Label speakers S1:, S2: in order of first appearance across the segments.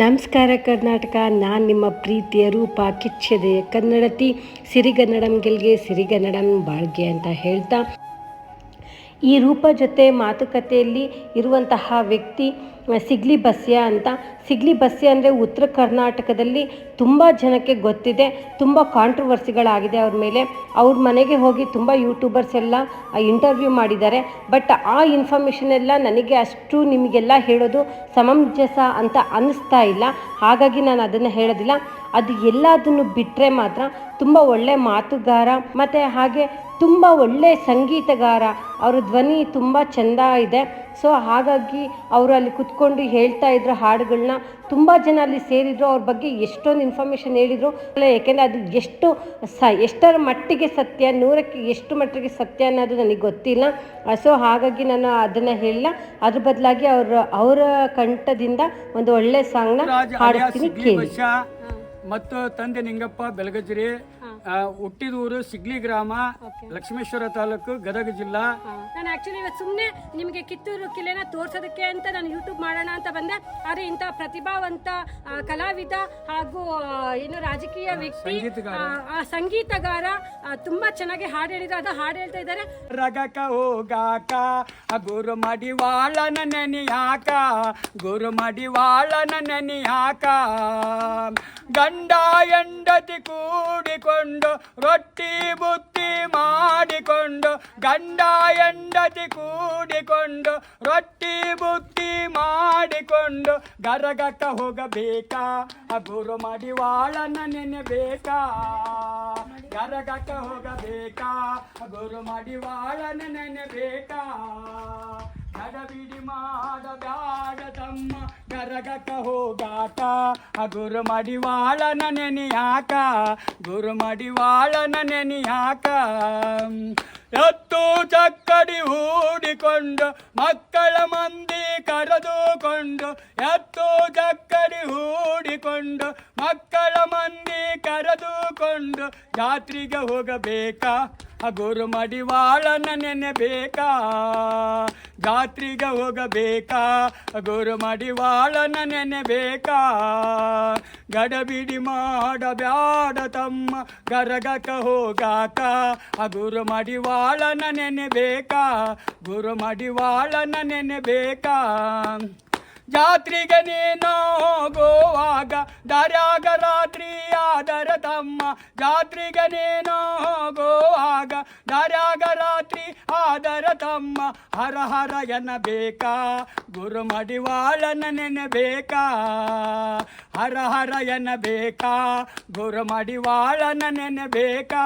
S1: ನಮಸ್ಕಾರ ಕರ್ನಾಟಕ, ನಾನು ನಿಮ್ಮ ಪ್ರೀತಿಯ ರೂಪ ಕಿಚ್ಚದೆಯ ಕನ್ನಡತಿ, ಸಿರಿಗನ್ನಡಂ ಗೆಲ್ಗೆ, ಸಿರಿಗನ್ನಡಂ ಬಾಳ್ಗೆ ಅಂತ ಹೇಳ್ತಾ. ಈ ರೂಪ ಜೊತೆ ಮಾತುಕತೆಯಲ್ಲಿ ಇರುವಂತಹ ವ್ಯಕ್ತಿ ಸಿಗ್ಲಿ ಬಸ್ಯ ಅಂತ. ಸಿಗ್ಲಿ ಬಸ್ಯ ಅಂದರೆ ಉತ್ತರ ಕರ್ನಾಟಕದಲ್ಲಿ ತುಂಬ ಜನಕ್ಕೆ ಗೊತ್ತಿದೆ, ತುಂಬ ಕಾಂಟ್ರವರ್ಸಿಗಳಾಗಿದೆ ಅವ್ರ ಮೇಲೆ. ಅವ್ರ ಮನೆಗೆ ಹೋಗಿ ತುಂಬ ಯೂಟ್ಯೂಬರ್ಸ್ ಎಲ್ಲ ಇಂಟರ್ವ್ಯೂ ಮಾಡಿದ್ದಾರೆ. ಬಟ್ ಆ ಇನ್ಫಾರ್ಮೇಷನ್ ಎಲ್ಲ ನನಗೆ ಅಷ್ಟು ನಿಮಗೆಲ್ಲ ಹೇಳೋದು ಸಮಂಜಸ ಅಂತ ಅನ್ನಿಸ್ತಾ ಇಲ್ಲ. ಹಾಗಾಗಿ ನಾನು ಅದನ್ನು ಹೇಳೋದಿಲ್ಲ. ಅದು ಎಲ್ಲದನ್ನು ಬಿಟ್ಟರೆ ಮಾತ್ರ ತುಂಬ ಒಳ್ಳೆ ಮಾತುಗಾರ ಮತ್ತು ಹಾಗೆ ತುಂಬ ಒಳ್ಳೆ ಸಂಗೀತಗಾರ. ಅವರ ಧ್ವನಿ ತುಂಬ ಚೆಂದ ಇದೆ. ಸೊ ಹಾಗಾಗಿ ಅವರು ಅಲ್ಲಿ ಕುತ್ಕೊಂಡು ಹೇಳ್ತಾ ಇದ್ರು ಹಾಡುಗಳನ್ನ ತುಂಬ ಜನ ಅಲ್ಲಿ ಸೇರಿದ್ರು ಅವ್ರ ಬಗ್ಗೆ ಎಷ್ಟೊಂದು ಇನ್ಫಾರ್ಮೇಷನ್ ಹೇಳಿದರು. ಯಾಕೆಂದ್ರೆ ಅದು ಎಷ್ಟು ಸ ಎಷ್ಟರ ಮಟ್ಟಿಗೆ ಸತ್ಯ ನೂರಕ್ಕೆ ಎಷ್ಟು ಮಟ್ಟಿಗೆ ಸತ್ಯ ಅನ್ನೋದು ನನಗೆ ಗೊತ್ತಿಲ್ಲ. ಸೊ ಹಾಗಾಗಿ ನಾನು ಅದನ್ನು ಹೇಳಲ್ಲ. ಅದ್ರ ಬದಲಾಗಿ ಅವ್ರ ಅವರ ಕಂಠದಿಂದ ಒಂದು ಒಳ್ಳೆ ಸಾಂಗ್ನ ಹಾಡಿಸ್ತೀನಿ ಕೇಳಿ.
S2: ಮತ್ತು ತಂದೆ ನಿಂಗಪ್ಪ ಬೆಳಗಜ್ರಿ ಆ, ಹುಟ್ಟಿದ ಊರು ಸಿಗ್ಲಿ ಗ್ರಾಮ ಲಕ್ಷ್ಮೇಶ್ವರ ತಾಲೂಕು ಗದಗ ಜಿಲ್ಲಾ.
S3: ನಾನು ಆಕ್ಚುಲಿ ಇವತ್ತು ಸುಮ್ಮನೆ ನಿಮಗೆ ಕಿತ್ತೂರು ಕಿಲೆನ ತೋರ್ಸೋದಕ್ಕೆ ಅಂತ ನಾನು ಯೂಟ್ಯೂಬ್ ಮಾಡೋಣ ಅಂತ ಬಂದೆ. ಆದರೆ ಇಂಥ ಪ್ರತಿಭಾವಂತ ಆ, ಕಲಾವಿದ ಹಾಗೂ ಆ, ಏನು ರಾಜಕೀಯ ವ್ಯಕ್ತಿ
S2: ಸಂಗೀತಗಾರ.
S3: ಆ, ಆ, ಸಂಗೀತಗಾರ ಆ, ತುಂಬಾ ಚೆನ್ನಾಗಿ ಹಾಡು ಹೇಳಿದ್ರು. ಅದು ಹಾಡು ಹೇಳ್ತಾ ಇದ್ದಾರೆ.
S2: ರಗಕ ಹೋಗಾಕ ಗುರು ಮಡಿವಾಳನ ನೆನೆಯಾಕ ಗುರು ಮಡಿವಾಳನ ನೆನೆಯಾಕ ಗಂಡ ಎಂಡತಿ ಕೂಡಿಕೊಂಡು ರೊಟ್ಟಿ ಬುತ್ತಿ ಮಾಡಿಕೊಂಡು ಗಂಡ ಎಂಡತಿ ಕೂಡಿಕೊಂಡು, ರೊಟ್ಟಿ ಬುತ್ತಿ ಮಾಡಿಕೊಂಡು ಗರಗಕ್ಕ ಹೋಗಬೇಕಾ? ಗುರು ಮಡಿವಾಳನ ನೆನೆಬೇಕಾ? ಗರಗಕ್ಕ ಹೋಗಬೇಕಾ? ಗುರು ಮಡಿವಾಳನ ನೆನೆಬೇಕಾ? ಗಡಬಿಡಿ ಮಾಡಬ್ಯಾಡ ತಮ್ಮ ಗರಗಕ ಹೋಗಾಕ. ಆ ಗುರು ಮಡಿವಾಳನ ನೆನೆಯಾಕ ಗುರು ಮಡಿವಾಳನ ನೆನೆಯಾಕ. ಎತ್ತು ಚಕ್ಕಡಿ ಹೂಡಿಕೊಂಡು, ಮಕ್ಕಳ ಮಂದಿ ಕರೆದುಕೊಂಡು, ಎತ್ತು ಚಕ್ಕಡಿ ಹೂಡಿಕೊಂಡು, ಮಕ್ಕಳ ಮಂದಿ ಕರೆದುಕೊಂಡು, ಜಾತ್ರೆಗೆ ಹೋಗಬೇಕಾ? ಆ ಗುರು ಮಡಿವಾಳನ ನೆನೆಬೇಕಾ. ಜಾತ್ರೆಗೆ ಹೋಗಬೇಕಾ. ಹಗುರು ಗುರು ಮಡಿವಾಳನ ನೆನೆಬೇಕಾ. ಗಡಬಿಡಿ ಮಾಡಬ್ಯಾಡ ತಮ್ಮ ಗರಗಕ ಹೋಗಾಕ. ಹಗುರು ಗುರು ಮಡಿವಾಳನ ನೆನೆಬೇಕಾ. ಗುರು ಮಡಿವಾಳನ ನೆನೆಬೇಕಾ. ಜಾತ್ರೆಗೆ ನೀನು ಹೋಗುವಾಗ ದಾರ್ಯಾಗ ರಾತ್ರಿ ಆದರ ತಮ್ಮ ಜಾತ್ರೆಗೆ ನೀನು ಹೋಗುವಾಗ ದಾರ್ಯಾಗ ರಾತ್ರಿ ಆದರ ತಮ್ಮ ಹರ ಹರ ಎನ್ನಬೇಕಾ? ಗುರು ಮಡಿವಾಳನ ನೆನಬೇಕಾ? ಹರ ಹರ ಎನ್ನಬೇಕಾ? ಗುರು ಮಡಿವಾಳನ ನೆನೆಬೇಕಾ?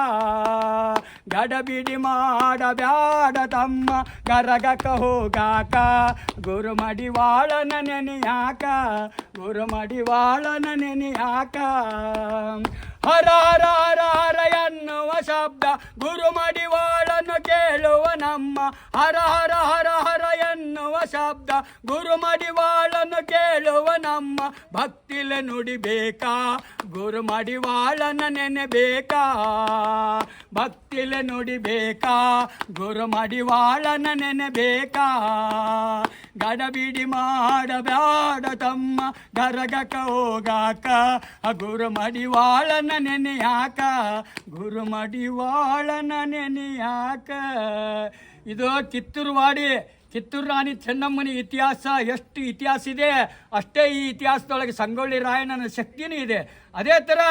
S2: ಗಡಬಿಡಿ ಮಾಡಬ್ಯಾಡ ತಮ್ಮ ಗರಗಕ ಹೋಗಾಕ? ಗುರು ಮಡಿವಾಳನ ನೆನೆಯಾಕ? ಗುರು ಮಡಿವಾಳನ ನೆನೆಯಾಕ? ಹರ ಹರ ಹರ ಹರ ಎನ್ನುವ ಶಬ್ದ ಗುರು ನಮ್ಮ ಹರ ಹರ ಹರ ಹರ ಎನ್ನುವ ಶಬ್ದ ಗುರು ಮಡಿವಾಳನ್ನು ಕೇಳುವ ನಮ್ಮ ಭಕ್ತಿಲೆ ನುಡಿಬೇಕಾ? ಗುರು ಮಡಿವಾಳನ ನೆನೆಬೇಕಾ? ಭಕ್ತಿಲೆ ನುಡಿಬೇಕಾ? ಗುರು ಮಡಿವಾಳನ ನೆನೆಬೇಕಾ? ಗಡಬಿಡಿ ಮಾಡಬೇಡ ತಮ್ಮ ಗರಗಕ ಹೋಗಾಕ. ಆ ಗುರು ಮಡಿವಾಳನ ನೆನೆಯಾಕ. ಗುರು ಮಡಿವಾಳನ ನೆನೆಯಾಕ. ಇದು ಕಿತ್ತೂರು ವಾಡಿ. ಕಿತ್ತೂರು ರಾಣಿ ಚೆನ್ನಮ್ಮನ ಇತಿಹಾಸ ಎಷ್ಟು ಇತಿಹಾಸ ಇದೆ? ಅಷ್ಟೇ ಈ ಇತಿಹಾಸದೊಳಗೆ ಸಂಗೊಳ್ಳಿ ರಾಯಣ್ಣನ ಶಕ್ತಿನೂ ಇದೆ. ಅದೇ ಥರ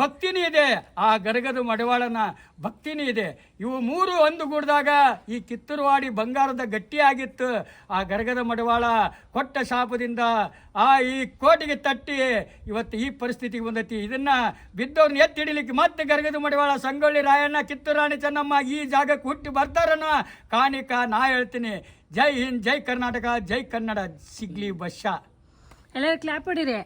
S2: ಭಕ್ತಿನೂ ಇದೆ. ಆ ಗರಗದ ಮಡವಾಳನ ಭಕ್ತಿನೂ ಇದೆ. ಇವು ಮೂರು ಒಂದುಗೂಡಿದಾಗ ಈ ಕಿತ್ತೂರುವಾಡಿ ಬಂಗಾರದ ಗಟ್ಟಿಯಾಗಿತ್ತು. ಆ ಗರಗದ ಮಡವಾಳ ಕೊಟ್ಟ ಶಾಪದಿಂದ ಆ ಈ ಕೋಟಿಗೆ ತಟ್ಟಿ ಇವತ್ತು ಈ ಪರಿಸ್ಥಿತಿಗೆ ಬಂದೈತಿ. ಇದನ್ನು ಬಿದ್ದವ್ರನ್ನ ಎತ್ತಿ ಹಿಡಿಲಿಕ್ಕೆ ಮತ್ತೆ ಗರಗದ ಮಡವಾಳ ಸಂಗೊಳ್ಳಿ ರಾಯಣ್ಣ, ಕಿತ್ತೂರು ರಾಣಿ ಚೆನ್ನಮ್ಮ ಈ ಜಾಗಕ್ಕೆ ಹುಟ್ಟಿ ಬರ್ತಾರನ ಕಾಣಿಕ ನಾ ಹೇಳ್ತೀನಿ. ಜೈ ಹಿಂದ್, ಜೈ ಕರ್ನಾಟಕ, ಜೈ ಕನ್ನಡ, ಸಿಗ್ಲಿ ಬಶ್ಯ
S3: ಎಲ್ಲರೂ ಕ್ಲಾಪ್ ಹೊಡಿರಿ.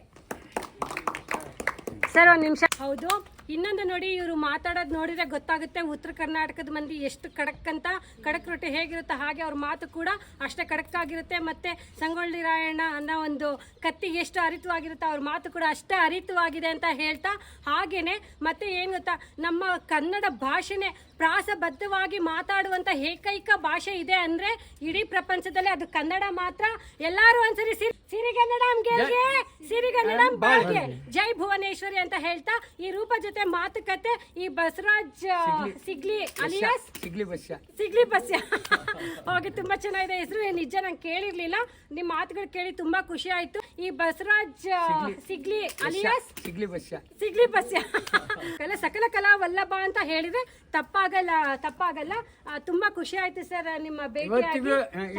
S3: ಸರ್ ನಿಮಿಷ. ಹೌದು? ಇನ್ನೊಂದು ನೋಡಿ ಇವರು ಮಾತಾಡೋದು ನೋಡಿದ್ರೆ ಗೊತ್ತಾಗುತ್ತೆ ಉತ್ತರ ಕರ್ನಾಟಕದ ಮಂದಿ ಎಷ್ಟು ಖಡಕ್ ಅಂತ. ಖಡಕ್ ರೊಟ್ಟಿ ಹೇಗಿರುತ್ತೆ ಹಾಗೆ ಅವ್ರ ಮಾತು ಕೂಡ ಅಷ್ಟೇ ಖಡಕ್ ಆಗಿರುತ್ತೆ ಮತ್ತೆ ಸಂಗೊಳ್ಳಿ ರಾಯಣ್ಣ ಅನ್ನೋ ಒಂದು ಕತ್ತಿ ಎಷ್ಟು ಹರಿತವಾಗಿರುತ್ತೆ ಅವ್ರ ಮಾತು ಕೂಡ ಅಷ್ಟೇ ಅರಿತವಾಗಿದೆ ಅಂತ ಹೇಳ್ತಾ ಹಾಗೇನೆ ಮತ್ತೆ ಏನು ಗೊತ್ತಾ ನಮ್ಮ ಕನ್ನಡ ಭಾಷೆನೇ ಪ್ರಾಸಬದ್ಧವಾಗಿ ಮಾತಾಡುವಂತ ಏಕೈಕ ಭಾಷೆ ಇದೆ ಅಂದ್ರೆ ಇಡೀ ಪ್ರಪಂಚದಲ್ಲಿ ಅದು ಕನ್ನಡ ಮಾತ್ರ. ಎಲ್ಲರೂ ಒಂದ್ಸರಿ ಸಿರಿ ಸಿರಿಗನ್ನಡ ಸಿರಿಗನ್ನಡಂ ಬಾಳ್ಗೆ ಜೈ ಭುವನೇಶ್ವರಿ ಅಂತ ಹೇಳ್ತಾ ಈ ರೂಪ ಜೊತೆ ಮಾತುಕತೆ ಈ ಬಸವರಾಜ್ ಸಿಗ್ಲಿ ಅಲಿಯಾಸ್?
S2: ಸಿಗ್ಲಿ ಬಸ್ಯ.
S3: ಸಿಗ್ಲಿ ಬಸ್ಯ. ಹೋಗಿ ತುಂಬಾ ಚೆನ್ನಾಗಿದೆ. ಹೆಸರು ನಿಜ ನಂಗೆ ಕೇಳಿರ್ಲಿಲ್ಲ. ನಿಮ್ಮ ಮಾತುಗಳು ಕೇಳಿ ತುಂಬಾ ಖುಷಿ ಆಯ್ತು. ಈ ಬಸವರಾಜ್ ಸಿಗ್ಲಿ ಅಲಿಯಾಸ್?
S2: ಸಿಗ್ಲಿ ಬಸ್ಯ.
S3: ಸಿಗ್ಲಿ ಬಸ್ಯ. ಎಲ್ಲ ಸಕಲ ಕಲಾ ವಲ್ಲಭ ಅಂತ ಹೇಳಿದ್ರೆ ತಪ್ಪಾಗಲ್ಲ ತಪ್ಪಾಗಲ್ಲ. ತುಂಬಾ ಖುಷಿ ಆಯ್ತು ಸರ್ ನಿಮ್ಮ ಭೇಟಿ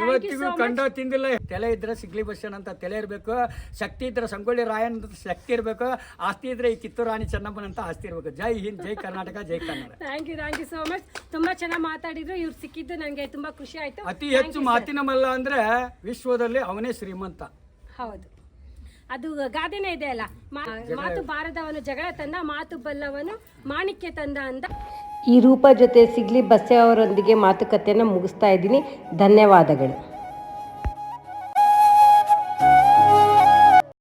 S2: ಇವತ್ತಿಗೂ ಕಂಡ ತಿಂದಿಲ್ಲ. ತಲೆ ಇದ್ರೆ ಸಿಗ್ಲಿ ಬಸ್ಯನ್ ಅಂತ ತಲೆ ಇರಬೇಕು. ಶಕ್ತಿ ಇದ್ರೆ ಸಂಗೊಳ್ಳಿ ರಾಯನ್ ಶಕ್ತಿ ಇರಬೇಕು. ಆಸ್ತಿ ಇದ್ರೆ ಈ ಕಿತ್ತೂರು ರಾಣಿ ಚೆನ್ನಪ್ಪನ ಅಂತ ಆಸ್ತಿ ಇರಬೇಕು ಜೈ ಹಿಂದ್ ಜೈ ಕರ್ನಾಟಕ ಜೈ Kannada.
S3: Thank you thank you so much ತುಂಬಾ ಚೆನ್ನಾಗಿ ಮಾತಾಡಿದ್ರು ಇವ್ರು ಸಿಕ್ಕಿದ್ದು ನನಗೆ ತುಂಬಾ ಖುಷಿ ಆಯ್ತು.
S2: ಅತಿ ಹೆಚ್ಚು ಮಾತಿನ ಮಲ್ಲ ಅಂದ್ರೆ ವಿಶ್ವದಲ್ಲಿ ಅವನೇ ಶ್ರೀಮಂತ.
S3: ಹೌದು. ಅದು ಗಾದೆನೇ ಇದೆ ಅಲ್ಲ. ಮಾ- ಮಾತು ಬಾರದವನು ಜಗಳ ತಂದ ಮಾತು ಬಲ್ಲವನು ಮಾಣಿಕ್ಯ ತಂದ ಅಂದ
S1: ಈ ರೂಪ ಜೊತೆ ಸಿಗ್ಲಿ ಬಸ್ಸೆ ಅವರೊಂದಿಗೆ ಮಾತುಕತೆಯನ್ನು ಮುಗಿಸ್ತಾ ಇದ್ದೀನಿ. ಧನ್ಯವಾದಗಳು.